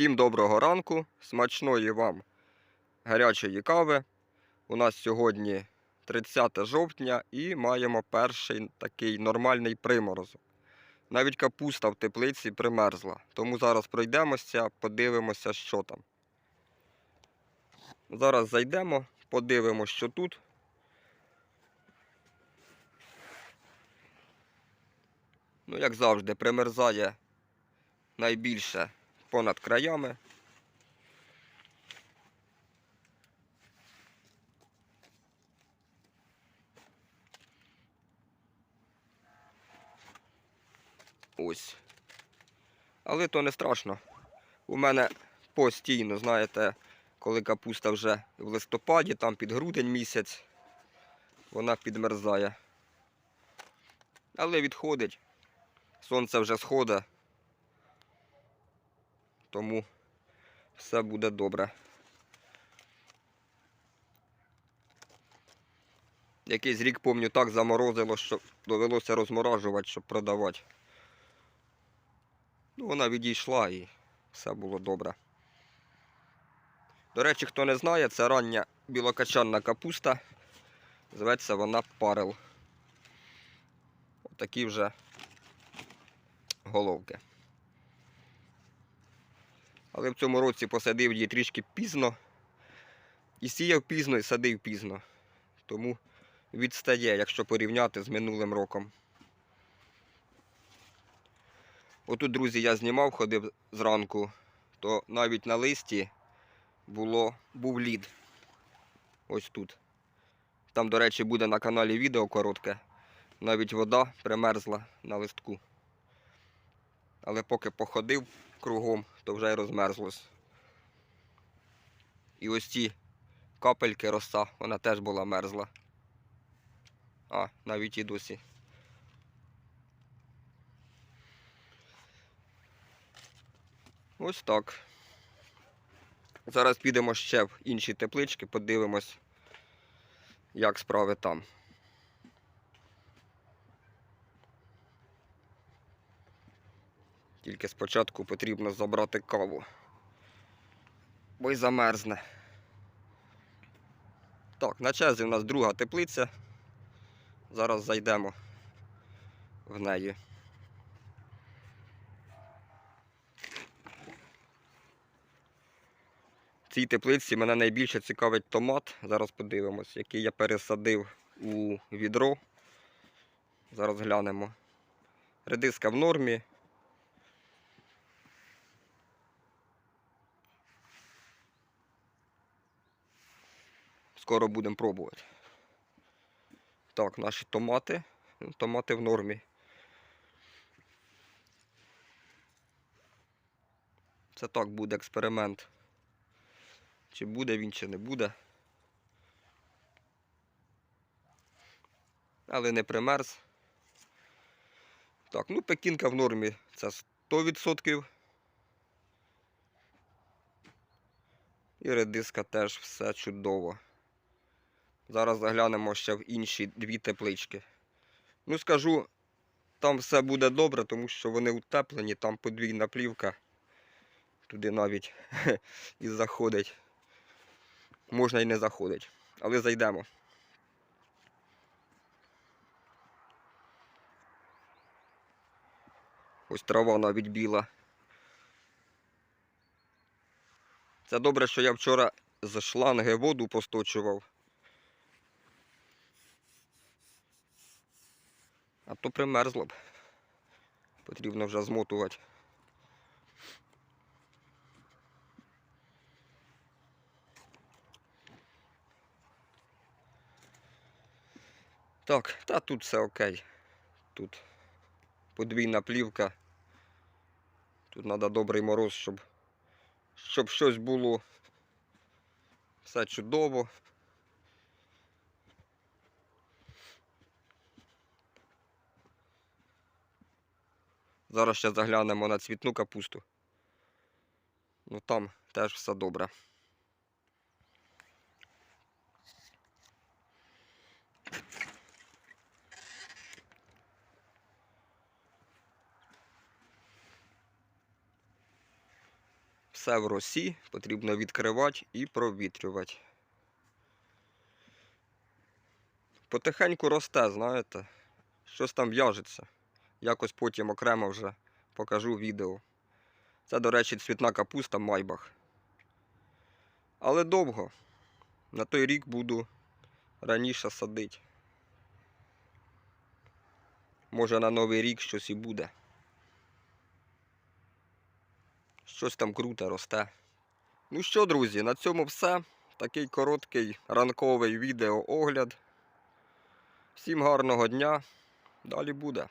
Всім доброго ранку, смачної вам гарячої кави. У нас сьогодні 30 жовтня і маємо перший такий нормальний приморозок. Навіть капуста в теплиці примерзла. Тому зараз пройдемося, подивимося, що там. Зараз зайдемо, подивимося, що тут. Ну, як завжди, примерзає найбільше понад краями. Ось. Але то не страшно. У мене постійно, знаєте, коли капуста вже в листопаді, там під грудень місяць, вона підмерзає. Але відходить. Сонце вже сходить. Тому все буде добре. Якийсь рік, помню, так заморозило, що довелося розморажувати, щоб продавати. Ну, вона відійшла і все було добре. До речі, хто не знає, це рання білокачанна капуста. Зветься вона парел. Отакі вже головки. Але в цьому році посадив її трішки пізно. І сіяв пізно, і садив пізно. Тому відстає, якщо порівняти з минулим роком. Отут, друзі, я знімав, ходив зранку, то навіть на листі було, був лід. Ось тут. Там, до речі, буде на каналі відео коротке. Навіть вода примерзла на листку. Але поки походив кругом, то вже й розмерзлось. І ось ці капельки роса, вона теж була мерзла. А, навіть і досі. Ось так. Зараз підемо ще в інші теплички, подивимось, як справи там. Тільки спочатку потрібно забрати каву. Бо й замерзне. Так, на черзі в нас друга теплиця. Зараз зайдемо в неї. В цій теплиці мене найбільше цікавить томат. Зараз подивимось, який я пересадив у відро. Зараз глянемо. Редиска в нормі. Скоро будемо пробувати. Так, наші томати. Томати в нормі. Це так буде експеримент. Чи буде він, чи не буде. Але не примерз. Так, ну пекінка в нормі це 100%. І редиска теж все чудово. Зараз заглянемо ще в інші дві теплички. Ну, скажу, там все буде добре, тому що вони утеплені, там подвійна плівка. Туди навіть і заходить. Можна і не заходить. Але зайдемо. Ось трава навіть біла. Це добре, що я вчора з шланги воду посточував. А то примерзло б. Потрібно вже змотувати. Так, та тут все окей. Тут подвійна плівка. Тут треба добрий мороз, щоб, щоб щось було. Все чудово. Зараз ще заглянемо на цвітну капусту. Ну там теж все добре. Все в росі, потрібно відкривати і провітрювати. Потихеньку росте, знаєте. Щось там в'яжеться. Якось потім окремо вже покажу відео. Це, до речі, цвітна капуста Майбах. Але довго. На той рік буду раніше садити. Може на новий рік щось і буде. Щось там круте росте. Ну що, друзі, на цьому все. Такий короткий ранковий відеоогляд. Всім гарного дня. Далі буде.